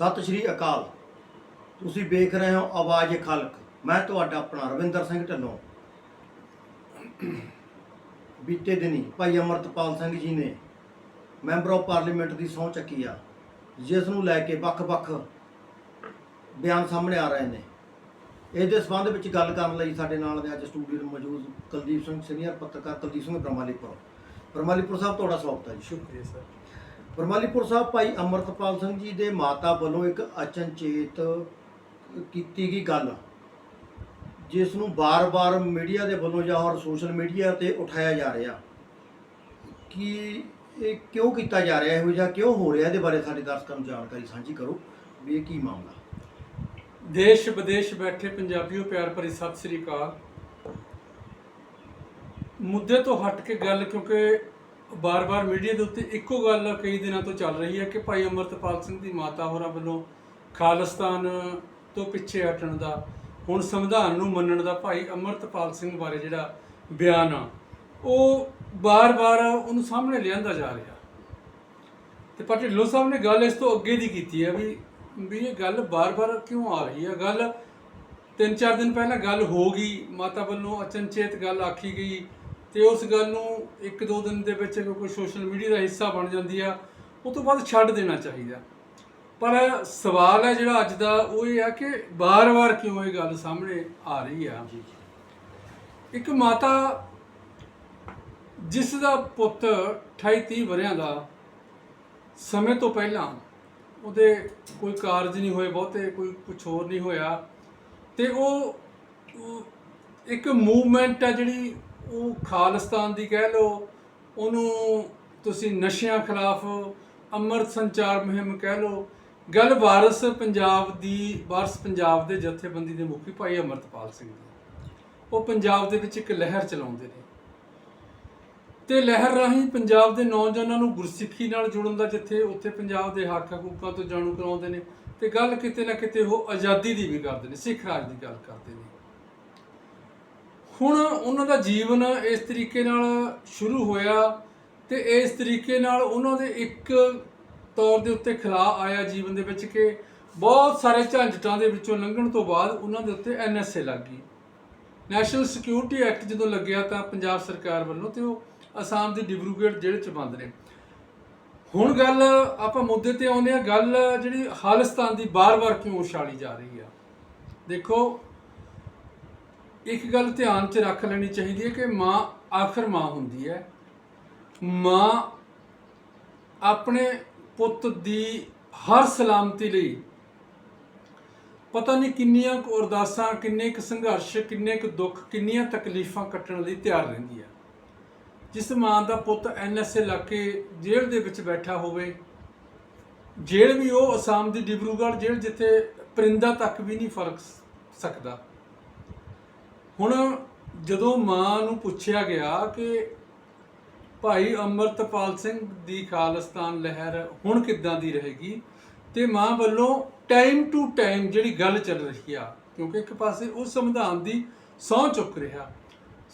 ਸਤਿ ਸ਼੍ਰੀ ਅਕਾਲ। ਤੁਸੀਂ ਵੇਖ ਰਹੇ ਹੋ ਆਵਾਜ਼ ਖਲਕ। ਮੈਂ ਤੁਹਾਡਾ ਆਪਣਾ ਰਵਿੰਦਰ ਸਿੰਘ ਢੱਲੋਂ। ਬੀਤੇ ਦਿਨੀ ਭਾਈ ਅਮਰਤਪਾਲ ਸਿੰਘ ਜੀ ਨੇ ਮੈਂਬਰ ਆਫ ਪਾਰਲੀਮੈਂਟ ਦੀ ਸਹੁੰ ਚੱਕੀ ਆ, ਜਿਸ ਨੂੰ ਲੈ ਕੇ ਵੱਖ-ਵੱਖ ਬਿਆਨ ਸਾਹਮਣੇ ਆ ਰਹੇ ਨੇ। ਇਹਦੇ ਸੰਬੰਧ ਵਿੱਚ ਗੱਲ ਕਰਨ ਲਈ ਸਾਡੇ ਨਾਲ ਨੇ ਅੱਜ ਸਟੂਡੀਓ ਵਿੱਚ ਮੌਜੂਦ ਕੁਲਦੀਪ ਸਿੰਘ ਸੀਨੀਅਰ ਪੱਤਰਕਾਰ ਕੁਲਦੀਪ ਸਿੰਘ ਬ੍ਰਹਮਾਲੀਪੁਰ ਬ੍ਰਹਮਾਲੀਪੁਰ ਸਾਹਿਬ, ਤੁਹਾਡਾ ਸਵਾਗਤ ਹੈ ਜੀ। ਸ਼ੁਕਰੀਆ ਸਰ। ਪਰਮਾਲੀਪੁਰ ਸਾਹਿਬ ਭਾਈ ਅਮਰਤਪਾਲ ਸਿੰਘ ਜੀ ਦੇ ਮਾਤਾ ਵੱਲੋਂ ਇੱਕ ਅਚਨਚੇਤ ਕੀਤੀ ਗਈ ਗੱਲ, ਜਿਸ ਨੂੰ ਬਾਰ-ਬਾਰ ਮੀਡੀਆ ਦੇ ਵੱਲੋਂ ਜਾਂ ਹੋਰ ਸੋਸ਼ਲ ਮੀਡੀਆ ਤੇ ਉਠਾਇਆ ਜਾ ਰਿਹਾ। ਕਿ ਇਹ ਕਿਉਂ ਕੀਤਾ ਜਾ ਰਿਹਾ, ਇਹੋ ਜਿਹਾ ਕਿਉਂ ਹੋ ਰਿਹਾ, ਇਹਦੇ ਬਾਰੇ ਸਾਡੇ ਦਰਸ਼ਕਾਂ ਨੂੰ ਜਾਣਕਾਰੀ ਸਾਂਝੀ ਕਰੋ, ਵੀ ਇਹ ਕੀ ਮਾਮਲਾ? ਦੇਸ਼ ਵਿਦੇਸ਼ ਬੈਠੇ ਪੰਜਾਬੀਓ, ਪਿਆਰ ਭਰੀ ਸਤਿ ਸ੍ਰੀ ਅਕਾਲ। ਮੁੱਦੇ ਤੋਂ ਹਟ ਕੇ ਗੱਲ, ਕਿਉਂਕਿ ਬਾਰ-ਬਾਰ ਮੀਡੀਆ ਦੇ ਉੱਤੇ ਇੱਕੋ ਗੱਲ ਕਈ ਦਿਨਾਂ ਤੋਂ ਚੱਲ ਰਹੀ ਹੈ ਕਿ ਭਾਈ ਅਮਰਤਪਾਲ ਸਿੰਘ ਦੀ ਮਾਤਾ ਹੋਰਾਂ ਵੱਲੋਂ ਖਾਲਿਸਤਾਨ ਤੋਂ ਪਿੱਛੇ ਹਟਣ ਦਾ, ਹੁਣ ਸੰਵਿਧਾਨ ਨੂੰ ਮੰਨਣ ਦਾ ਭਾਈ ਅਮਰਤਪਾਲ ਸਿੰਘ ਬਾਰੇ ਜਿਹੜਾ ਬਿਆਨ ਆ, ਉਹ ਬਾਰ-ਬਾਰ ਉਹਨੂੰ ਸਾਹਮਣੇ ਲਿਆਂਦਾ ਜਾ ਰਿਹਾ। ਤੇ ਪਰ ਢਿੱਲੋਂ ਸਾਹਿਬ ਨੇ ਗੱਲ ਇਸ ਤੋਂ ਅੱਗੇ ਦੀ ਕੀਤੀ ਹੈ ਵੀ ਵੀ ਇਹ ਗੱਲ ਬਾਰ-ਬਾਰ ਕਿਉਂ ਆ ਰਹੀ ਹੈ? ਗੱਲ ਤਿੰਨ ਚਾਰ ਦਿਨ ਪਹਿਲਾਂ ਗੱਲ ਹੋ ਗਈ, ਮਾਤਾ ਵੱਲੋਂ ਅਚਨਚੇਤ ਗੱਲ ਆਖੀ ਗਈ ਤੇ ਉਸ ਗੱਲ ਨੂੰ ਇੱਕ ਦੋ ਦਿਨ ਦੇ ਵਿੱਚ ਕੋਈ ਸੋਸ਼ਲ ਮੀਡੀਆ ਦਾ ਹਿੱਸਾ ਬਣ ਜਾਂਦੀ ਆ ਉਹ ਤੋਂ ਬਾਅਦ ਛੱਡ ਦੇਣਾ ਚਾਹੀਦਾ। ਪਰ ਸਵਾਲ ਹੈ ਜਿਹੜਾ ਅੱਜ ਦਾ ਉਹ ਇਹ ਆ ਕਿ ਬਾਰ-ਬਾਰ ਕਿਉਂ ਇਹ ਗੱਲ ਸਾਹਮਣੇ ਆ ਰਹੀ ਆ? ਇੱਕ ਮਾਤਾ ਜਿਸ ਦਾ ਪੁੱਤ 28 30 ਵਰਿਆਂ ਦਾ ਸਮੇਂ ਤੋਂ ਪਹਿਲਾਂ ਉਹਦੇ ਕੋਈ ਕਾਰਜ ਨਹੀਂ ਹੋਏ ਬਹੁਤੇ ਕੋਈ ਕੁਝ ਹੋਰ ਨਹੀਂ ਹੋਇਆ ਤੇ ਉਹ ਇੱਕ ਮੂਵਮੈਂਟ ਹੈ ਜਿਹੜੀ ਉਹ ਖਾਲਿਸਤਾਨ ਦੀ ਕਹਿ ਲਓ, ਉਹਨੂੰ ਤੁਸੀਂ ਨਸ਼ਿਆਂ ਖਿਲਾਫ ਅੰਮ੍ਰਿਤ ਸੰਚਾਰ ਮੁਹਿੰਮ ਕਹਿ ਲਓ। ਗੱਲ ਵਾਰਸ ਪੰਜਾਬ ਦੀ, ਵਾਰਸ ਪੰਜਾਬ ਦੇ ਜਥੇਬੰਦੀ ਦੇ ਮੁਖੀ ਭਾਈ ਅਮਰਤਪਾਲ ਸਿੰਘ ਦੀ। ਉਹ ਪੰਜਾਬ ਦੇ ਵਿੱਚ ਇੱਕ ਲਹਿਰ ਚਲਾਉਂਦੇ ਨੇ। ਤੇ ਲਹਿਰ ਰਾਹੀਂ ਪੰਜਾਬ ਦੇ ਨੌਜਵਾਨਾਂ ਨੂੰ ਗੁਰਸਿੱਖੀ ਨਾਲ ਜੁੜਨ ਦਾ ਜਿੱਥੇ ਉੱਥੇ ਪੰਜਾਬ ਦੇ ਹੱਕ ਹਕੂਕਾਂ ਤੋਂ ਜਾਣੂ ਕਰਾਉਂਦੇ ਨੇ ਤੇ ਗੱਲ ਕਿਤੇ ਨਾ ਕਿਤੇ ਉਹ ਆਜ਼ਾਦੀ ਦੀ ਵੀ ਕਰਦੇ ਨੇ, ਸਿੱਖ ਰਾਜ ਦੀ ਗੱਲ ਕਰਦੇ ਨੇ। ਹੁਣ ਉਹਨਾਂ ਦਾ ਜੀਵਨ ਇਸ ਤਰੀਕੇ ਨਾਲ ਸ਼ੁਰੂ ਹੋਇਆ ਤੇ ਇਸ ਤਰੀਕੇ ਨਾਲ ਉਹਨਾਂ ਦੇ ਇੱਕ ਤੌਰ ਦੇ ਉੱਤੇ ਖਲਾ ਆਇਆ ਜੀਵਨ ਦੇ ਵਿੱਚ ਕਿ ਬਹੁਤ ਸਾਰੇ ਝੰਜਟਾਂ ਦੇ ਵਿੱਚੋਂ ਲੰਘਣ ਤੋਂ ਬਾਅਦ ਉਹਨਾਂ ਦੇ ਉੱਤੇ ਐਨਐਸਏ ਲੱਗ ਗਈ। ਨੈਸ਼ਨਲ ਸਿਕਿਉਰਿਟੀ ਐਕਟ ਜਦੋਂ ਲੱਗਿਆ ਤਾਂ ਪੰਜਾਬ ਸਰਕਾਰ ਵੱਲੋਂ ਤੇ ਉਹ ਅਸਾਮ ਦੀ ਡਿਬਰੂਗੇਟ ਜੇਲ੍ਹ 'ਚ ਬੰਦ ਨੇ ਹੁਣ ਗੱਲ ਆਪਾਂ ਮੁੱਦੇ ਤੇ ਆਉਂਦੇ ਆ ਗੱਲ ਜਿਹੜੀ ਖਾਲਿਸਤਾਨ ਦੀ ਬਾਰ-ਬਾਰ ਕਿਉਂ ਉਛਾਲੀ ਜਾ ਰਹੀ ਆ। ਦੇਖੋ ਇੱਕ ਗੱਲ ਧਿਆਨ 'ਚ ਰੱਖ ਲੈਣੀ ਚਾਹੀਦੀ ਹੈ ਕਿ ਮਾਂ ਆਖਰ ਮਾਂ ਹੁੰਦੀ ਹੈ। ਮਾਂ ਆਪਣੇ ਪੁੱਤ ਦੀ ਹਰ ਸਲਾਮਤੀ ਲਈ ਪਤਾ ਨਹੀਂ ਕਿੰਨੀਆਂ ਕੁ ਅਰਦਾਸਾਂ ਕਿੰਨੇ ਕੁ ਸੰਘਰਸ਼, ਕਿੰਨੇ ਕੁ ਦੁੱਖ, ਕਿੰਨੀਆਂ ਤਕਲੀਫਾਂ ਕੱਟਣ ਲਈ ਤਿਆਰ ਰਹਿੰਦੀ ਹੈ। ਜਿਸ ਮਾਂ ਦਾ ਪੁੱਤ ਐਨਐਸਏ ਲਾ ਕੇ ਜੇਲ੍ਹ ਦੇ ਵਿੱਚ ਬੈਠਾ ਹੋਵੇ, ਜੇਲ੍ਹ ਵੀ ਉਹ ਅਸਾਮ ਦੀ ਡਿਬਰੂਗੜ੍ਹ ਜੇਲ੍ਹ ਜਿੱਥੇ ਪਰਿੰਦਾ ਤੱਕ ਵੀ ਨਹੀਂ ਫ਼ਰਕ ਸਕਦਾ। ਹੁਣ ਜਦੋਂ ਮਾਂ ਨੂੰ ਪੁੱਛਿਆ ਗਿਆ ਕਿ ਭਾਈ ਅਮਰਤਪਾਲ ਸਿੰਘ ਦੀ ਖਾਲਿਸਤਾਨ ਲਹਿਰ ਹੁਣ ਕਿੱਦਾਂ ਦੀ ਰਹੇਗੀ, ਤੇ ਮਾਂ ਵੱਲੋਂ ਟਾਈਮ ਟੂ ਟਾਈਮ ਜਿਹੜੀ ਗੱਲ ਚੱਲ ਰਹੀ ਆ, ਕਿਉਂਕਿ ਇੱਕ ਪਾਸੇ ਉਹ ਸੰਵਿਧਾਨ ਦੀ ਸਹੁੰ ਚੁੱਕ ਰਿਹਾ,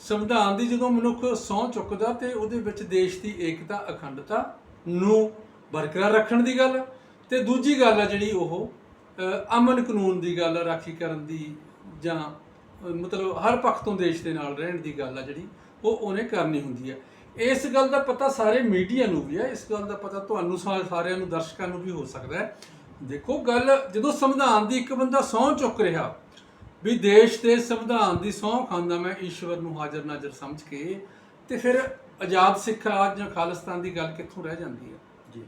ਸੰਵਿਧਾਨ ਦੀ ਜਦੋਂ ਮਨੁੱਖ ਸਹੁੰ ਚੁੱਕਦਾ ਤੇ ਉਹਦੇ ਵਿੱਚ ਦੇਸ਼ ਦੀ ਏਕਤਾ, ਅਖੰਡਤਾ ਨੂੰ ਬਰਕਰਾਰ ਰੱਖਣ ਦੀ ਗੱਲ, ਤੇ ਦੂਜੀ ਗੱਲ ਆ ਜਿਹੜੀ ਉਹ ਅਮਨ ਕਾਨੂੰਨ ਦੀ ਗੱਲ ਰਾਖੀ ਕਰਨ ਦੀ ਜਾਂ ਮਤਲਬ ਹਰ ਪੱਖ ਤੋਂ ਦੇਸ਼ ਦੇ ਨਾਲ ਰਹਿਣ ਦੀ ਗੱਲ ਆ ਜਿਹੜੀ ਉਹ ਉਹਨੇ ਕਰਨੀ ਹੁੰਦੀ ਹੈ ਇਸ ਗੱਲ ਦਾ ਪਤਾ ਸਾਰੇ ਮੀਡੀਆ ਨੂੰ ਵੀ ਹੈ ਇਸ ਗੱਲ ਦਾ ਪਤਾ ਤੁਹਾਨੂੰ ਸਾ- ਸਾਰਿਆਂ ਨੂੰ ਦਰਸ਼ਕਾਂ ਨੂੰ ਵੀ ਹੋ ਸਕਦਾ ਹੈ। ਦੇਖੋ ਗੱਲ ਜਦੋਂ ਸੰਵਿਧਾਨ ਦੀ ਇੱਕ ਬੰਦਾ ਸਹੁੰ ਚੁੱਕ ਰਿਹਾ ਵੀ ਦੇਸ਼ ਦੇ ਸੰਵਿਧਾਨ ਦੀ ਸਹੁੰ ਖਾਂਦਾ ਮੈਂ ਈਸ਼ਵਰ ਨੂੰ ਹਾਜ਼ਰ ਨਾਜ਼ਰ ਸਮਝ ਕੇ ਤੇ ਫਿਰ ਆਜ਼ਾਦ ਸਿੱਖ ਰਾਜ ਜਾਂ ਖਾਲਿਸਤਾਨ ਦੀ ਗੱਲ ਕਿੱਥੋਂ ਰਹਿ ਜਾਂਦੀ ਹੈ ਜੀ।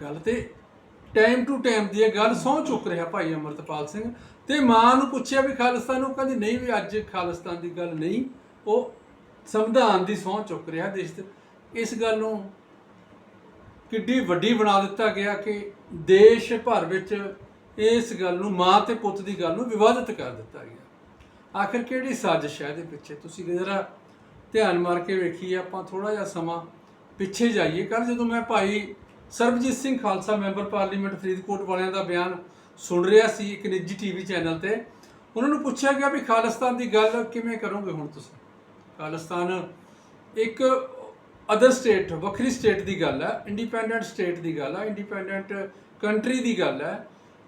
ਗੱਲ ਤੇ ਟਾਈਮ ਟੂ ਟਾਈਮ ਦੀ ਇਹ ਗੱਲ ਸਹੁੰ ਚੁੱਕ ਰਿਹਾ ਭਾਈ ਅਮਰਤਪਾਲ ਸਿੰਘ ਤੇ ਮਾਂ ਨੂੰ ਪੁੱਛਿਆ ਵੀ ਖਾਲਿਸਤਾਨ ਨੂੰ ਕਹਿੰਦੀ, ਨਹੀਂ ਵੀ ਅੱਜ ਖਾਲਿਸਤਾਨ ਦੀ ਗੱਲ ਨਹੀਂ। ਉਹ ਸੰਵਿਧਾਨ ਦੀ ਸਹੁੰ ਚੁੱਕ ਰਿਹਾ ਦੇਸ਼ ਤੇ। ਇਸ ਗੱਲ ਨੂੰ ਕਿੱਡੀ ਵੱਡੀ ਬਣਾ ਦਿੱਤਾ ਗਿਆ ਕਿ ਦੇਸ਼ ਭਰ ਵਿੱਚ ਇਸ ਗੱਲ ਨੂੰ, ਮਾਂ ਤੇ ਪੁੱਤ ਦੀ ਗੱਲ ਨੂੰ ਵਿਵਾਦਿਤ ਕਰ ਦਿੱਤਾ ਗਿਆ। ਆਖਿਰ ਕਿਹੜੀ ਸਾਜ਼ਿਸ਼ ਹੈ ਇਹਦੇ ਪਿੱਛੇ? ਤੁਸੀਂ ਜਰਾ ਧਿਆਨ ਮਾਰ ਕੇ ਵੇਖੀਏ, ਆਪਾਂ ਥੋੜਾ ਜਿਹਾ ਸਮਾਂ ਪਿੱਛੇ ਜਾਈਏ। ਕੱਲ ਜਦੋਂ ਮੈਂ ਭਾਈ ਸਰਬਜੀਤ ਸਿੰਘ ਖਾਲਸਾ ਮੈਂਬਰ ਪਾਰਲੀਮੈਂਟ ਫਰੀਦਕੋਟ ਵਾਲਿਆਂ ਦਾ ਬਿਆਨ ਸੁਣ ਰਿਹਾ ਸੀ ਇੱਕ ਨਿੱਜੀ ਟੀਵੀ ਚੈਨਲ ਤੇ। ਉਹਨਾਂ ਨੂੰ ਪੁੱਛਿਆ ਗਿਆ ਵੀ ਖਾਲਿਸਤਾਨ ਦੀ ਗੱਲ ਕਿਵੇਂ ਕਰੋਗੇ ਹੁਣ ਤੁਸੀਂ? ਖਾਲਿਸਤਾਨ ਇੱਕ ਅਦਰ ਸਟੇਟ ਵੱਖਰੀ ਸਟੇਟ ਦੀ ਗੱਲ ਹੈ ਇੰਡੀਪੈਂਡੈਂਟ ਸਟੇਟ ਦੀ ਗੱਲ ਹੈ ਇੰਡੀਪੈਂਡੈਂਟ ਕੰਟਰੀ ਦੀ ਗੱਲ ਹੈ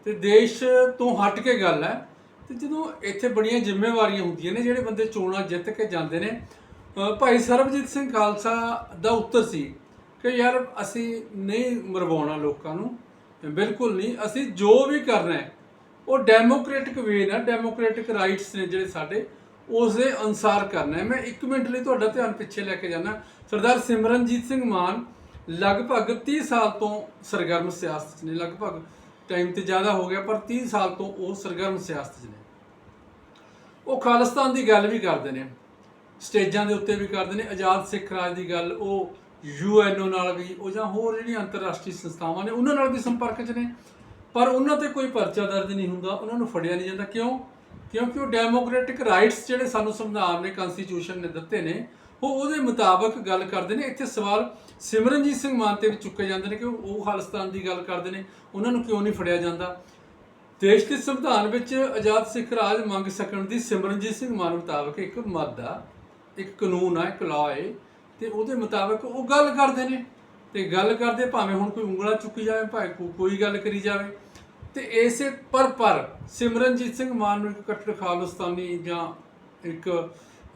ਤੇ ਦੇਸ਼ ਤੋਂ ਹਟ ਕੇ ਗੱਲ ਹੈ ਤੇ ਜਦੋਂ ਇੱਥੇ ਬੜੀਆਂ ਜ਼ਿੰਮੇਵਾਰੀਆਂ ਹੁੰਦੀਆਂ ਨੇ, ਜਿਹੜੇ ਬੰਦੇ ਚੋਣਾਂ ਜਿੱਤ ਕੇ ਜਾਂਦੇ ਨੇ ਭਾਈ ਸਰਬਜੀਤ ਸਿੰਘ ਖਾਲਸਾ ਦਾ ਉੱਤਰ ਸੀ ਕਿ ਯਾਰ ਅਸੀਂ ਨਹੀਂ ਮਰਵਾਉਣਾ ਲੋਕਾਂ ਨੂੰ ਬਿਲਕੁਲ ਨਹੀਂ, ਅਸੀਂ ਜੋ ਵੀ ਕਰਨਾ ਹੈ, ਉਹ ਡੈਮੋਕ੍ਰੈਟਿਕ ਵੇ ਨਾਲ ਡੈਮੋਕ੍ਰੈਟਿਕ ਰਾਈਟਸ ਨੇ ਜਿਹੜੇ ਸਾਡੇ, ਉਸ ਦੇ ਅਨਸਾਰ ਕਰਨਾ ਹੈ। ਮੈਂ 1 ਮਿੰਟ ਲਈ ਤੁਹਾਡਾ ਧਿਆਨ ਪਿੱਛੇ ਲੈ ਕੇ ਜਾਣਾ ਸਰਦਾਰ ਸਿਮਰਨਜੀਤ ਸਿੰਘ ਮਾਨ ਲਗਭਗ 30 ਸਾਲ ਤੋਂ ਸਰਗਰਮ ਸਿਆਸਤ 'ਚ ਨੇ। ਲਗਭਗ ਟਾਈਮ ਤੇ ਜ਼ਿਆਦਾ ਹੋ ਗਿਆ, ਪਰ 30 ਸਾਲ ਤੋਂ ਉਹ ਸਰਗਰਮ ਸਿਆਸਤ 'ਚ ਨੇ। ਉਹ ਖਾਲਿਸਤਾਨ ਦੀ ਗੱਲ ਵੀ ਕਰਦੇ ਨੇ। ਸਟੇਜਾਂ ਦੇ ਉੱਤੇ ਵੀ ਕਰਦੇ ਨੇ। ਆਜ਼ਾਦ ਸਿੱਖ ਰਾਜ ਦੀ ਗੱਲ, ਉਹ ਯੂਐਨਓ ਨਾਲ ਵੀ, ਉਹ ਜਾਂ ਹੋਰ ਜਿਹੜੀਆਂ ਅੰਤਰਰਾਸ਼ਟਰੀ ਸੰਸਥਾਵਾਂ ਨੇ, ਉਹਨਾਂ ਨਾਲ ਵੀ ਸੰਪਰਕ 'ਚ ਨੇ। ਪਰ ਉਹਨਾਂ ਤੇ ਕੋਈ ਪਰਚਾ ਦਰਜ ਨਹੀਂ ਹੁੰਦਾ, ਉਹਨਾਂ ਨੂੰ ਫੜਿਆ ਨਹੀਂ ਜਾਂਦਾ। ਕਿਉਂ? ਕਿਉਂਕਿ ਉਹ ਡੈਮੋਕ੍ਰੈਟਿਕ ਰਾਈਟਸ ਜਿਹੜੇ ਸਾਨੂੰ ਸੰਵਿਧਾਨ ਨੇ ਕਨਸਟੀਟਿਊਸ਼ਨ ਨੇ ਦਿੱਤੇ ਨੇ, ਉਹ ਉਹਦੇ ਮੁਤਾਬਕ ਗੱਲ ਕਰਦੇ ਨੇ। ਇੱਥੇ ਸਵਾਲ ਸਿਮਰਨਜੀਤ ਸਿੰਘ ਮਾਨ ਤੇ ਵੀ ਚੁੱਕੇ ਜਾਂਦੇ ਨੇ ਕਿ ਉਹ ਖਾਲਿਸਤਾਨ ਦੀ ਗੱਲ ਕਰਦੇ ਨੇ। ਉਹਨਾਂ ਨੂੰ ਕਿਉਂ ਨਹੀਂ ਫੜਿਆ ਜਾਂਦਾ? ਦੇਸ਼ ਦੇ ਸੰਵਿਧਾਨ ਵਿੱਚ ਆਜ਼ਾਦ ਸਿੱਖ ਰਾਜ ਮੰਗ ਸਕਣ ਦੀ ਸਿਮਰਨਜੀਤ ਸਿੰਘ ਮਾਨ ਮੁਤਾਬਕ ਇੱਕ ਮੱਦ ਆ ਇੱਕ ਕਾਨੂੰਨ ਆ, ਇੱਕ ਲਾਅ ਹੈ ਤੇ ਉਹਦੇ ਮੁਤਾਬਕ ਉਹ ਗੱਲ ਕਰਦੇ ਨੇ। ਤੇ ਗੱਲ ਕਰਦੇ ਭਾਵੇਂ ਹੁਣ ਕੋਈ ਉਂਗਲਾ ਚੁੱਕੀ ਜਾਵੇ, ਭਾਵੇਂ ਕੋ- ਕੋਈ ਗੱਲ ਕਰੀ ਜਾਵੇ। ਤੇ ਇਸੇ ਪਰ ਪਰ ਸਿਮਰਨਜੀਤ ਸਿੰਘ ਮਾਨ ਨੂੰ ਇੱਕ ਕੱਟੜ ਖਾਲਸਤਾਨੀ ਜਾਂ ਇੱਕ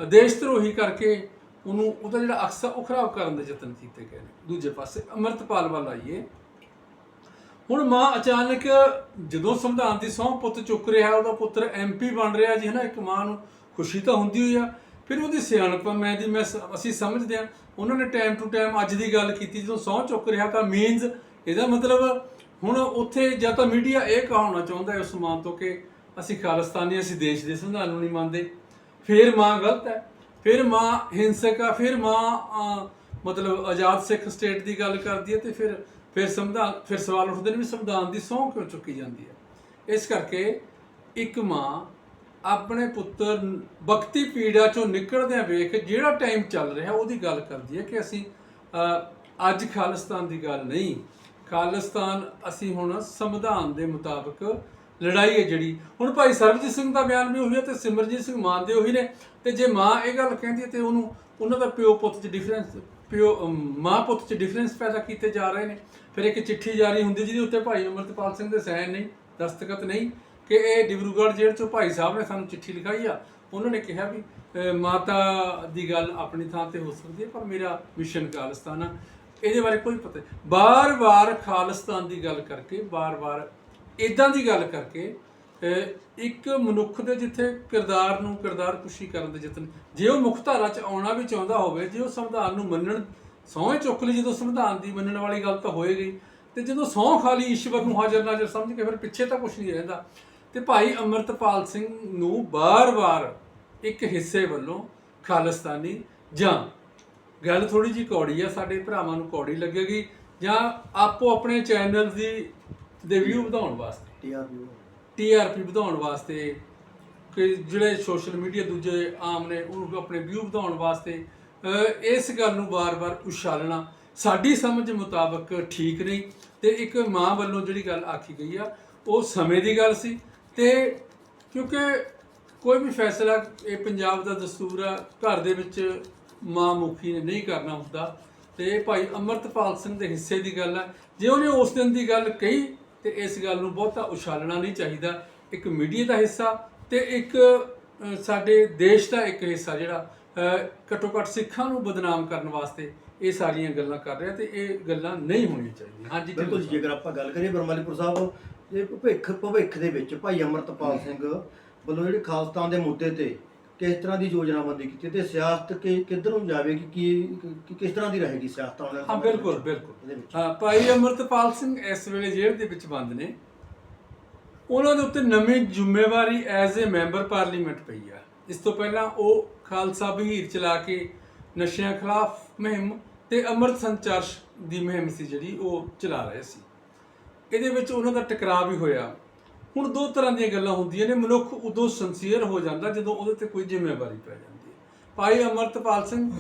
ਦੇਸ਼ ਧਰੋਹੀ ਕਰਕੇ ਉਹਨੂੰ ਉਹਦਾ ਜਿਹੜਾ ਅਕਸਾ ਉਹ ਖਰਾਬ ਕਰਨ ਦੇ ਯਤਨ ਕੀਤੇ ਗਏ ਨੇ। ਦੂਜੇ ਪਾਸੇ ਅਮਰਤਪਾਲ ਵੱਲ ਆਈਏ। ਹੁਣ ਮਾਂ ਅਚਾਨਕ ਜਦੋਂ ਸੰਵਿਧਾਨ ਦੀ ਸਹੁੰ ਪੁੱਤ ਚੁੱਕ ਰਿਹਾ, ਉਹਦਾ ਪੁੱਤਰ ਐਮਪੀ ਬਣ ਰਿਹਾ ਜੀ ਨਾ ਇੱਕ ਮਾਂ ਨੂੰ ਖੁਸ਼ੀ ਤਾਂ ਹੁੰਦੀ ਹੋਈ ਆ। ਫਿਰ ਉਹਦੀ ਸਿਆਣਪ ਮੈਂ ਦੀ ਮੈਂ ਅਸੀਂ ਸਮਝਦੇ ਆ ਉਹਨਾਂ ਨੇ ਟਾਈਮ ਟੂ ਟਾਈਮ ਅੱਜ ਦੀ ਗੱਲ ਕੀਤੀ, ਜਦੋਂ ਸਹੁੰ ਚੁੱਕ ਰਿਹਾ ਤਾਂ ਮੀਨਸ ਇਹਦਾ ਮਤਲਬ ਹੁਣ ਉੱਥੇ ਜਾਂ ਤਾਂ ਮੀਡੀਆ ਇਹ ਕਹਾਉਣਾ ਚਾਹੁੰਦਾ ਹੈ ਉਸ ਮਾਂ ਤੋਂ ਕਿ ਅਸੀਂ ਖਾਲਿਸਤਾਨੀ, ਅਸੀਂ ਦੇਸ਼ ਦੇ ਸੰਵਿਧਾਨ ਨੂੰ ਨਹੀਂ ਮੰਨਦੇ। ਫਿਰ ਮਾਂ ਗਲਤ ਹੈ, ਫਿਰ ਮਾਂ ਹਿੰਸਕ ਆ, ਫਿਰ ਮਾਂ ਮਤਲਬ ਆਜ਼ਾਦ ਸਿੱਖ ਸਟੇਟ ਦੀ ਗੱਲ ਕਰਦੀ ਹੈ ਤੇ ਫਿਰ ਫਿਰ ਸੰਵਿਧਾਨ, ਫਿਰ ਸਵਾਲ ਉੱਠਦੇ ਨੇ ਵੀ ਸੰਵਿਧਾਨ ਦੀ ਸਹੁੰ ਕਿਉਂ ਚੁੱਕੀ ਜਾਂਦੀ ਹੈ। ਇਸ ਕਰਕੇ ਇੱਕ ਮਾਂ ਆਪਣੇ ਪੁੱਤਰ ਬਖਤੀ ਪੀੜਾ ਚੋਂ ਨਿਕਲਦਿਆਂ ਵੇਖ ਜਿਹੜਾ ਟਾਈਮ ਚੱਲ ਰਿਹਾ ਉਹਦੀ ਗੱਲ ਕਰਦੀ ਹੈ ਕਿ ਅਸੀਂ ਅੱਜ ਖਾਲਿਸਤਾਨ ਦੀ ਗੱਲ ਨਹੀਂ। ਖਾਲਿਸਤਾਨ ਅਸੀਂ ਹੁਣ ਸੰਵਿਧਾਨ ਦੇ ਮੁਤਾਬਕ ਲੜਾਈ ਹੈ ਜਿਹੜੀ। ਹੁਣ ਭਾਈ ਸਰਬਜੀਤ ਸਿੰਘ ਦਾ ਬਿਆਨ ਵੀ ਉਹੀ ਹੈ ਤੇ ਸਿਮਰਜੀਤ ਸਿੰਘ ਮਾਨ ਦੇ ਉਹੀ ਨੇ। ਤੇ ਜੇ ਮਾਂ ਇਹ ਗੱਲ ਕਹਿੰਦੀ ਹੈ ਤੇ ਉਹਨੂੰ, ਉਹਨਾਂ ਦਾ ਪਿਓ ਪੁੱਤ 'ਚ ਡਿਫਰੈਂਸ ਪਿਓ ਮਾਂ ਪੁੱਤ 'ਚ ਡਿਫਰੈਂਸ ਪੈਦਾ ਕੀਤੇ ਜਾ ਰਹੇ ਨੇ। ਫਿਰ ਇੱਕ ਚਿੱਠੀ ਜਾਰੀ ਹੁੰਦੀ ਜਿਹਦੇ ਉੱਤੇ ਭਾਈ ਅਮਰਤਪਾਲ ਸਿੰਘ ਦੇ ਸਾਈਨ ਨਹੀਂ, ਦਸਤਖਤ ਨਹੀਂ। ਕਿ ਇਹ ਡਿਬਰੂਗੜ੍ਹ ਜੇਲ੍ਹ ਚੋਂ ਭਾਈ ਸਾਹਿਬ ਨੇ ਸਾਨੂੰ ਚਿੱਠੀ ਲਿਖਾਈ ਆ। ਉਹਨਾਂ ਨੇ ਕਿਹਾ ਵੀ ਮਾਤਾ ਦੀ ਗੱਲ ਆਪਣੀ ਥਾਂ ਤੇ ਹੋ ਸਕਦੀ ਹੈ, ਪਰ ਮੇਰਾ ਮਿਸ਼ਨ ਖਾਲਿਸਤਾਨ ਆ। ਇਹਦੇ ਬਾਰੇ ਕੋਈ ਪਤਾ ਬਾਰ-ਬਾਰ ਖਾਲਿਸਤਾਨ ਦੀ ਗੱਲ ਕਰਕੇ, ਬਾਰ-ਬਾਰ ਇਦਾਂ ਦੀ ਗੱਲ ਕਰਕੇ ਇੱਕ ਮਨੁੱਖ ਦੇ ਜਿੱਥੇ ਕਿਰਦਾਰ ਨੂੰ ਕਿਰਦਾਰ ਕੁਸ਼ੀ ਕਰਨ ਦੇ ਯਤਨ, ਜੇ ਉਹ ਮੁੱਖ ਧਾਰਾ 'ਚ ਆਉਣਾ ਵੀ ਚਾਹੁੰਦਾ ਹੋਵੇ, ਜੇ ਉਹ ਸੰਵਿਧਾਨ ਨੂੰ ਮੰਨਣ, ਸਹੁੰ ਚੁੱਕ ਲਈ ਜਦੋਂ ਸੰਵਿਧਾਨ ਦੀ ਮੰਨਣ ਵਾਲੀ ਗੱਲ ਤਾਂ ਹੋਏਗੀ, ਤੇ ਜਦੋਂ ਸਹੁੰ ਖਾਲੀ ਈਸ਼ਵਰ ਨੂੰ ਹਾਜ਼ਰ ਨਾਜ਼ਰ ਸਮਝ ਕੇ ਫਿਰ ਪਿੱਛੇ ਤਾਂ ਕੁਝ ਨਹੀਂ ਰਹਿੰਦਾ। ਤੇ ਭਾਈ ਅਮਰਤਪਾਲ ਸਿੰਘ ਨੂੰ ਬਾਰ-ਬਾਰ ਇੱਕ ਹਿੱਸੇ ਵੱਲੋਂ ਖਾਲਿਸਤਾਨੀ ਜਾਂ ਗੱਲ ਥੋੜੀ ਜੀ ਕੌੜੀ ਆ ਸਾਡੇ ਭਰਾਵਾਂ ਨੂੰ ਕੌੜੀ ਲੱਗੇਗੀ ਜਾਂ ਆਪੋ ਆਪਣੇ ਚੈਨਲ ਦੀ ਦੇ ਵਿਊ ਵਧਾਉਣ ਵਾਸਤੇ। ਟੀਆਰਪੀ ਟੀਆਰਪੀ ਵਧਾਉਣ। ਵਾਸਤੇ ਕਿ ਜਿਹੜੇ ਸੋਸ਼ਲ ਮੀਡੀਆ ਦੂਜੇ ਆਮ ਨੇ ਉਹ ਆਪਣੇ ਵਿਊ ਵਧਾਉਣ ਵਾਸਤੇ ਇਸ ਗੱਲ ਨੂੰ ਵਾਰ-ਵਾਰ ਉਛਾਲਣਾ ਸਾਡੀ ਸਮਝ ਮੁਤਾਬਕ ਠੀਕ ਨਹੀਂ ਤੇ ਇੱਕ ਮਾਂ ਵੱਲੋਂ ਜਿਹੜੀ ਗੱਲ ਆਖੀ ਗਈ ਆ ਉਹ ਸਮੇਂ ਦੀ ਗੱਲ ਸੀ। ਤੇ ਕਿਉਂਕਿ ਕੋਈ ਵੀ ਫੈਸਲਾ ਇਹ ਪੰਜਾਬ ਦਾ ਦਸਤੂਰ ਆ ਘਰ ਦੇ ਵਿੱਚ ਮਾਂ ਮੁਖੀ ਨੇ ਨਹੀਂ ਕਰਨਾ ਹੁੰਦਾ। ਤੇ ਭਾਈ ਅਮਰਤਪਾਲ ਸਿੰਘ ਦੇ ਹਿੱਸੇ ਦੀ ਗੱਲ ਆ। ਜੇ ਉਹਨੇ ਉਸ ਦਿਨ ਦੀ ਗੱਲ ਕਹੀ ਤੇ ਇਸ ਗੱਲ ਨੂੰ ਬਹੁਤਾ ਉਛਾਲਣਾ ਨਹੀਂ ਚਾਹੀਦਾ। ਇੱਕ ਮੀਡੀਆ ਦਾ ਹਿੱਸਾ ਤੇ ਇੱਕ ਸਾਡੇ ਦੇਸ਼ ਦਾ ਇੱਕ ਹਿੱਸਾ ਜਿਹੜਾ ਘੱਟੋ ਘੱਟ ਸਿੱਖਾਂ ਨੂੰ ਬਦਨਾਮ ਕਰਨ ਵਾਸਤੇ ਇਹ ਸਾਰੀਆਂ ਗੱਲਾਂ ਕਰ ਰਿਹਾ ਤੇ ਇਹ ਗੱਲਾਂ ਨਹੀਂ ਹੋਣੀਆਂ ਚਾਹੀਦੀਆਂ। ਹਾਂਜੀ ਬਿਲਕੁਲ ਜੇਕਰ ਆਪਾਂ ਗੱਲ ਕਰੀਏ ਬਰਮਾਲੀਪੁਰ ਸਾਹਿਬ ਇਹ ਭਵਿੱਖ ਭਵਿੱਖ ਦੇ ਵਿੱਚ ਭਾਈ ਅਮਰਤਪਾਲ ਸਿੰਘ ਵੱਲੋਂ ਜਿਹੜੇ ਖਾਲਸਤਾਨ ਦੇ ਮੁੱਦੇ ਤੇ ਕਿਸ ਤਰ੍ਹਾਂ ਦੀ ਯੋਜਨਾਬੰਦੀ ਕੀਤੀ ਤੇ ਸਿਆਸਤ ਕਿ ਕਿੱਧਰ ਨੂੰ ਜਾਵੇਗੀ ਕੀ ਕਿਸ ਤਰ੍ਹਾਂ ਦੀ ਰਹੇਗੀ ਸਿਆਸਤ ਆਉਣ ਵਾਲੇ ਹਾਂ ਬਿਲਕੁਲ? ਬਿਲਕੁਲ। ਹਾਂ ਭਾਈ ਅਮਰਤਪਾਲ ਸਿੰਘ ਇਸ ਵੇਲੇ ਜੇਲ੍ਹ ਦੇ ਵਿੱਚ ਬੰਦ ਨੇ। ਉਹਨਾਂ ਦੇ ਉੱਤੇ ਨਵੀਂ ਜ਼ਿੰਮੇਵਾਰੀ ਐਜ਼ ਅ ਮੈਂਬਰ ਪਾਰਲੀਮੈਂਟ ਪਈ ਆ। ਇਸ ਤੋਂ ਪਹਿਲਾਂ ਉਹ ਖਾਲਸਾ ਬਹੀਰ ਚਲਾ ਕੇ ਨਸ਼ਿਆਂ ਖਿਲਾਫ ਮੁਹਿੰਮ ਤੇ ਅੰਮ੍ਰਿਤ ਸੰਚਾਰ ਦੀ ਮੁਹਿੰਮ ਸੀ ਜਿਹੜੀ ਉਹ ਚਲਾ ਰਹੇ ਸੀ। ਇਹਦੇ ਵਿੱਚ ਉਹਨਾਂ ਦਾ ਟਕਰਾਅ ਵੀ ਹੋਇਆ। ਹੁਣ ਦੋ ਤਰ੍ਹਾਂ ਦੀਆਂ ਗੱਲਾਂ ਹੁੰਦੀਆਂ ਨੇ। ਮਨੁੱਖ ਉਦੋਂ ਸੰਸੀਅਰ ਹੋ ਜਾਂਦਾ ਜਦੋਂ ਉਹਦੇ ਤੇ ਕੋਈ ਜ਼ਿੰਮੇਵਾਰੀ ਪੈ ਜਾਂਦੀ ਹੈ। ਭਾਈ ਅਮਰਤਪਾਲ ਸਿੰਘ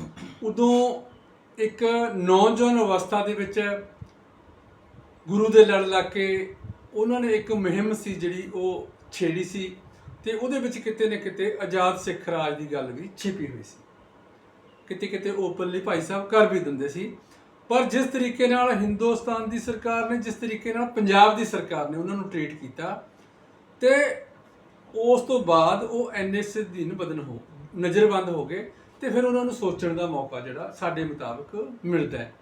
ਉਦੋਂ ਇੱਕ ਨੌਜਵਾਨ ਅਵਸਥਾ ਦੇ ਵਿੱਚ ਗੁਰੂ ਦੇ ਲੜ ਲੱਗ ਕੇ ਉਹਨਾਂ ਨੇ ਇੱਕ ਮੁਹਿੰਮ ਸੀ ਜਿਹੜੀ ਉਹ ਛੇੜੀ ਸੀ ਤੇ ਉਹਦੇ ਵਿੱਚ ਕਿਤੇ ਨਾ ਕਿਤੇ ਆਜ਼ਾਦ ਸਿੱਖ ਰਾਜ ਦੀ ਗੱਲ ਵੀ ਛਿਪੀ ਹੋਈ ਸੀ। ਕਿਤੇ ਕਿਤੇ ਓਪਨਲੀ ਭਾਈ ਸਾਹਿਬ ਕਰ ਵੀ ਦਿੰਦੇ ਸੀ। ਪਰ ਜਿਸ ਤਰੀਕੇ ਨਾਲ ਹਿੰਦੁਸਤਾਨ ਦੀ ਸਰਕਾਰ ਨੇ, ਜਿਸ ਤਰੀਕੇ ਨਾਲ ਪੰਜਾਬ ਦੀ ਸਰਕਾਰ ਨੇ ਉਹਨਾਂ ਨੂੰ ਟ੍ਰੀਟ ਕੀਤਾ, ਤੇ ਉਸ ਤੋਂ ਬਾਅਦ ਉਹ ਐਨਐਸਏ ਦੀ ਬਦਨ ਹੋ, ਨਜ਼ਰਬੰਦ ਹੋ ਗਏ, ਤੇ ਫਿਰ ਉਹਨਾਂ ਨੂੰ ਸੋਚਣ ਦਾ ਮੌਕਾ ਜਿਹੜਾ ਸਾਡੇ ਮੁਤਾਬਕ ਮਿਲਦਾ ਹੈ।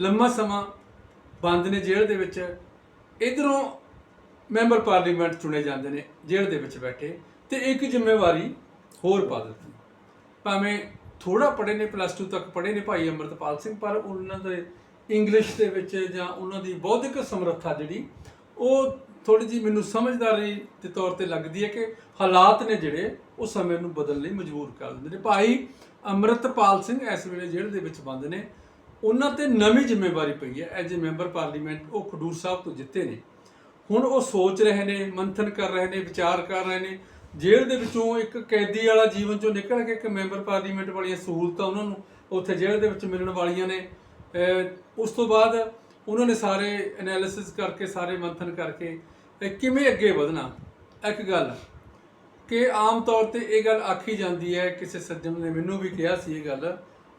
ਲੰਮਾ ਸਮਾਂ ਬੰਦ ਨੇ ਜੇਲ੍ਹ ਦੇ ਵਿੱਚ, ਇਧਰੋਂ ਮੈਂਬਰ ਪਾਰਲੀਮੈਂਟ ਚੁਣੇ ਜਾਂਦੇ ਨੇ ਜੇਲ੍ਹ ਦੇ ਵਿੱਚ ਬੈਠੇ, ਤੇ ਇੱਕ ਜ਼ਿੰਮੇਵਾਰੀ ਹੋਰ ਪਾ ਦਿੱਤੀ। ਭਾਵੇਂ ਥੋੜਾ ਪੜ੍ਹੇ ਨੇ ਪਲੱਸ 2 ਤੱਕ ਪੜ੍ਹੇ ਨੇ ਭਾਈ ਅਮਰਤਪਾਲ ਸਿੰਘ, ਪਰ ਉਹਨਾਂ ਦੇ ਇੰਗਲਿਸ਼ ਦੇ ਵਿੱਚ ਜਾਂ ਉਹਨਾਂ ਦੀ ਬੌਧਿਕ ਸਮਰੱਥਾ ਜਿਹੜੀ, ਉਹ ਥੋੜੀ ਜੀ ਮੈਨੂੰ ਸਮਝਦਾਰੀ ਦੇ ਤੌਰ ਤੇ ਲੱਗਦੀ ਹੈ ਕਿ ਹਾਲਾਤ ਨੇ ਜਿਹੜੇ, ਉਹ ਸਮੇਂ ਨੂੰ ਬਦਲਣ ਲਈ ਮਜਬੂਰ ਕਰ ਦਿੰਦੇ ਨੇ। ਭਾਈ ਅਮਰਤਪਾਲ ਸਿੰਘ ਇਸ ਵੇਲੇ ਜੇਲ੍ਹ ਦੇ ਵਿੱਚ ਬੰਦ ਨੇ। ਉਹਨਾਂ ਤੇ ਨਵੀਂ ਜ਼ਿੰਮੇਵਾਰੀ ਪਈ ਹੈ ਐਜ ਏ ਮੈਂਬਰ ਪਾਰਲੀਮੈਂਟ ਉਹ ਖਡੂਰ ਸਾਹਿਬ ਤੋਂ ਜਿੱਤੇ ਨੇ। ਹੁਣ ਉਹ ਸੋਚ ਰਹੇ ਨੇ, ਮੰਥਨ ਕਰ ਰਹੇ ਨੇ, ਵਿਚਾਰ ਕਰ ਰਹੇ ਨੇ। ਜੇਲ੍ਹ ਦੇ ਵਿੱਚੋਂ ਇੱਕ ਕੈਦੀ ਵਾਲਾ ਜੀਵਨ ਚੋਂ ਨਿਕਲ ਕੇ ਇੱਕ ਮੈਂਬਰ ਪਾਰਲੀਮੈਂਟ ਵਾਲੀਆਂ ਸਹੂਲਤਾਂ ਉਹਨਾਂ ਨੂੰ ਉੱਥੇ ਜੇਲ੍ਹ ਦੇ ਵਿੱਚ ਮਿਲਣ ਵਾਲੀਆਂ ਨੇ। ਉਸ ਤੋਂ ਬਾਅਦ ਉਹਨਾਂ ਨੇ ਸਾਰੇ ਐਨਾਲਿਸਿਸ ਕਰਕੇ, ਸਾਰੇ ਮੰਥਨ ਕਰਕੇ ਕਿਵੇਂ ਅੱਗੇ ਵਧਣਾ? ਇੱਕ ਗੱਲ ਕਿ ਆਮ ਤੌਰ ਤੇ ਇਹ ਗੱਲ ਆਖੀ ਜਾਂਦੀ ਹੈ, ਕਿਸੇ ਸੱਜਣ ਨੇ ਮੈਨੂੰ ਵੀ ਕਿਹਾ ਸੀ ਇਹ ਗੱਲ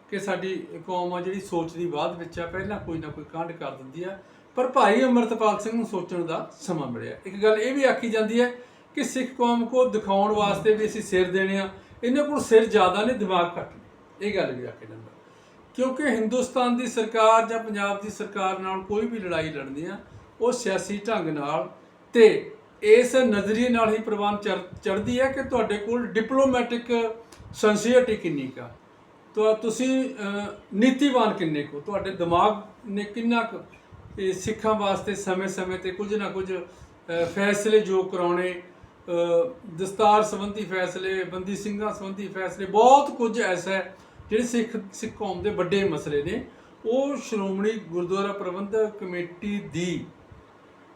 ਕਿ ਸਾਡੀ ਕੌਮ ਆ ਜਿਹੜੀ ਸੋਚਦੀ ਬਾਅਦ ਵਿੱਚ ਆ, ਪਹਿਲਾਂ ਕੋਈ ਨਾ ਕੋਈ ਕਾਂਡ ਕਰ ਦਿੰਦੀ ਆ। ਪਰ ਭਾਈ ਅਮਰਤਪਾਲ ਸਿੰਘ ਨੂੰ ਸੋਚਣ ਦਾ ਸਮਾਂ ਮਿਲਿਆ। ਇੱਕ ਗੱਲ ਇਹ ਵੀ ਆਖੀ ਜਾਂਦੀ ਹੈ ਕਿ ਸਿੱਖ ਕੌਮ ਕੋ ਦਿਖਾਉਣ ਵਾਸਤੇ ਵੀ ਅਸੀਂ ਸਿਰ ਦੇਣੇ ਆ। ਇਹਨਾਂ ਕੋਲ ਸਿਰ ਜ਼ਿਆਦਾ ਨੇ, ਦਿਮਾਗ ਘੱਟ ਨੇ। ਇਹ ਗੱਲ ਵੀ ਆਖੀ ਜਾਂਦਾ। ਕਿਉਂਕਿ ਹਿੰਦੁਸਤਾਨ ਦੀ ਸਰਕਾਰ ਜਾਂ ਪੰਜਾਬ ਦੀ ਸਰਕਾਰ ਨਾਲ ਕੋਈ ਵੀ ਲੜਾਈ ਲੜਨੀ ਆ, ਉਹ ਸਿਆਸੀ ਢੰਗ ਨਾਲ ਤੇ ਇਸ ਨਜ਼ਰੀਏ ਨਾਲ ਹੀ ਪ੍ਰਵਾਨ ਚੜਦੀ ਹੈ ਕਿ ਤੁਹਾਡੇ ਕੋਲ ਡਿਪਲੋਮੈਟਿਕ ਸੰਸੀਅਰਟੀ ਕਿੰਨੀ ਕਾ ਤਾਂ ਤੁਸੀਂ ਨੀਤੀਵਾਨ ਕਿੰਨੇ ਕੋ ਤੁਹਾਡੇ ਦਿਮਾਗ ਨੇ ਕਿੰਨਾ ਕੁ ਸਿੱਖਾਂ ਵਾਸਤੇ ਸਮੇਂ-ਸਮੇਂ ਤੇ ਕੁਝ ਨਾ ਕੁਝ ਫੈਸਲੇ ਜੋ ਕਰਾਉਣੇ ਦਸਤਾਰ ਸੰਬੰਧੀ ਫੈਸਲੇ, ਬੰਦੀ ਸਿੰਘਾਂ ਸੰਬੰਧੀ ਫੈਸਲੇ, ਬਹੁਤ ਕੁਝ ਐਸਾ ਹੈ ਜਿਹੜੇ ਸਿੱਖ ਸਿੱਖ ਕੌਮ ਦੇ ਵੱਡੇ ਮਸਲੇ ਨੇ। ਉਹ ਸ਼੍ਰੋਮਣੀ ਗੁਰਦੁਆਰਾ ਪ੍ਰਬੰਧਕ ਕਮੇਟੀ ਦੀ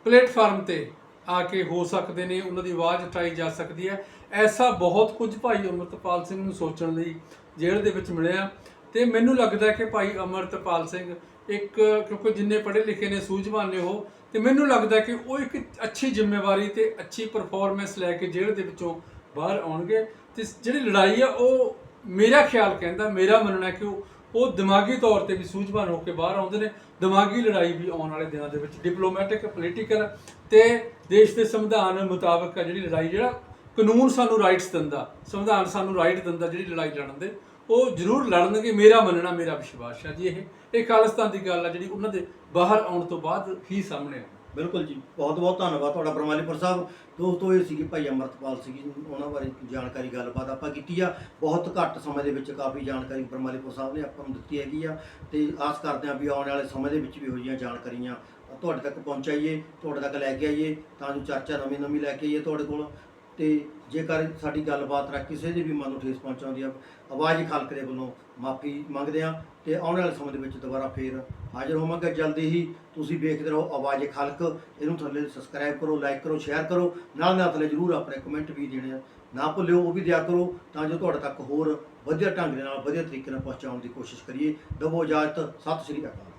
ਪਲੇਟਫਾਰਮ ਤੇ ਆ ਕੇ ਹੋ ਸਕਦੇ ਨੇ, ਉਹਨਾਂ ਦੀ ਆਵਾਜ਼ ਉਠਾਈ ਜਾ ਸਕਦੀ ਹੈ। ਐਸਾ ਬਹੁਤ ਕੁਝ ਭਾਈ ਅਮਰਤਪਾਲ ਸਿੰਘ ਨੂੰ ਸੋਚਣ ਲਈ ਜੇਲ੍ਹ ਦੇ ਵਿੱਚ ਮਿਲਿਆ। ਤੇ ਮੈਨੂੰ ਲੱਗਦਾ ਕਿ ਭਾਈ ਅਮਰਤਪਾਲ ਸਿੰਘ ਇੱਕ, ਕਿਉਂਕਿ ਜਿੰਨੇ ਪੜ੍ਹੇ ਲਿਖੇ ਨੇ, ਸੂਝਵਾਨ ਨੇ ਉਹ, ਤੇ ਮੈਨੂੰ ਲੱਗਦਾ ਕਿ ਉਹ ਇੱਕ ਅੱਛੀ ਜ਼ਿੰਮੇਵਾਰੀ ਤੇ ਅੱਛੀ ਪਰਫਾਰਮੈਂਸ ਲੈ ਕੇ ਜੇਲ੍ਹ ਦੇ ਵਿੱਚੋਂ ਬਾਹਰ ਆਉਣਗੇ। ਤੇ ਜਿਹੜੀ ਲੜਾਈ ਆ, ਉਹ ਮੇਰਾ ਖਿਆਲ ਕਹਿੰਦਾ, ਮੇਰਾ ਮੰਨਣਾ ਕਿ ਉਹ ਉਹ ਦਿਮਾਗੀ ਤੌਰ ਤੇ ਵੀ ਸੂਝਵਾਨ ਹੋ ਕੇ ਬਾਹਰ ਆਉਂਦੇ ਨੇ। ਦਿਮਾਗੀ ਲੜਾਈ ਵੀ ਆਉਣ ਵਾਲੇ ਦਿਨਾਂ ਦੇ ਵਿੱਚ ਡਿਪਲੋਮੈਟਿਕ ਪੋਲੀਟੀਕਲ ਤੇ ਦੇਸ਼ ਦੇ ਸੰਵਿਧਾਨ ਮੁਤਾਬਕ ਆ ਜਿਹੜੀ ਲੜਾਈ, ਜਿਹੜਾ ਕਾਨੂੰਨ ਸਾਨੂੰ ਰਾਈਟਸ ਦਿੰਦਾ, ਸੰਵਿਧਾਨ ਸਾਨੂੰ ਰਾਈਟ ਦਿੰਦਾ ਜਿਹੜੀ ਲੜਾਈ ਲੜਨ ਦੇ। ਉਹ ਜ਼ਰੂਰ ਲੜਨਗੇ, ਮੇਰਾ ਮੰਨਣਾ, ਮੇਰਾ ਵਿਸ਼ਵਾਸ ਹੈ ਜੀ ਇਹ। ਇਹ ਖਾਲਿਸਤਾਨ ਦੀ ਗੱਲ ਆ, ਜਿਹੜੀ ਉਹਨਾਂ ਦੇ ਬਾਹਰ ਆਉਣ ਤੋਂ ਬਾਅਦ ਹੀ ਸਾਹਮਣੇ ਆਉਣੀ। ਬਿਲਕੁਲ ਜੀ, ਬਹੁਤ ਬਹੁਤ ਧੰਨਵਾਦ ਤੁਹਾਡਾ ਬਰਮਾਲੀਪੁਰ ਸਾਹਿਬ। ਦੋਸਤੋ, ਇਹ ਸੀਗੀ ਭਾਈ ਅਮਰਤਪਾਲ ਸੀਗੀ, ਉਹਨਾਂ ਬਾਰੇ ਜਾਣਕਾਰੀ ਗੱਲਬਾਤ ਆਪਾਂ ਕੀਤੀ ਆ। ਬਹੁਤ ਘੱਟ ਸਮੇਂ ਦੇ ਵਿੱਚ ਕਾਫੀ ਜਾਣਕਾਰੀ ਬਰਮਾਲੀਪੁਰ ਸਾਹਿਬ ਨੇ ਆਪਾਂ ਨੂੰ ਦਿੱਤੀ ਹੈਗੀ ਆ। ਤੇ ਆਸ ਕਰਦੇ ਆ ਵੀ ਆਉਣ ਵਾਲੇ ਸਮੇਂ ਦੇ ਵਿੱਚ ਵੀ ਇਹੋ ਜਿਹੀਆਂ ਜਾਣਕਾਰੀਆਂ ਤੁਹਾਡੇ ਤੱਕ ਪਹੁੰਚਾਈਏ, ਤੁਹਾਡੇ ਤੱਕ ਲੈ ਕੇ ਆਈਏ, ਤਾਂ ਜੋ ਚਰਚਾ ਨਵੀਂ ਨਵੀਂ ਲੈ ਕੇ ਆਈਏ ਤੁਹਾਡੇ ਕੋਲ। ਤੇ ਜੇਕਰ ਸਾਡੀ ਗੱਲਬਾਤ ਰਾ ਕਿਸੇ ਦੇ ਵੀ ਮਨ ਨੂੰ ਠੇਸ ਪਹੁੰਚਾਉਂਦੀ ਆ, ਆਵਾਜ਼ ਖਲਕ ਦੇ ਵੱਲੋਂ ਮਾਫੀ ਮੰਗਦੇ ਆ ਤੇ ਆਉਣ ਵਾਲੇ ਸਮੇਂ ਦੇ ਵਿੱਚ ਦੁਬਾਰਾ ਫੇਰ ਹਾਜ਼ਰ ਹੋਵਾਂਗੇ। ਜਲਦੀ ਹੀ ਤੁਸੀਂ ਵੇਖਦੇ ਰਹੋ ਆਵਾਜ਼ ਖਲਕ। ਇਹਨੂੰ ਥੱਲੇ ਸਬਸਕ੍ਰਾਈਬ ਕਰੋ ਲਾਈਕ ਕਰੋ ਸ਼ੇਅਰ ਕਰੋ। ਨਾਲ ਨਾਲ ਥੱਲੇ ਜਰੂਰ ਆਪਣੇ ਕਮੈਂਟ ਵੀ ਦੇਣੇ ਨਾ ਭੁੱਲਿਓ, ਉਹ ਵੀ ਦਿਆ ਕਰੋ ਤਾਂ ਜੋ ਤੁਹਾਡੇ ਤੱਕ ਹੋਰ ਵਧੀਆ ਢੰਗ ਦੇ ਨਾਲ ਵਧੀਆ ਤਰੀਕੇ ਨਾਲ ਪਹੁੰਚਾਉਣ ਦੀ ਕੋਸ਼ਿਸ਼ ਕਰੀਏ। ਦਵੋ ਇਜਾਜ਼ਤ, ਸਤਿ ਸ਼੍ਰੀ ਅਕਾਲ।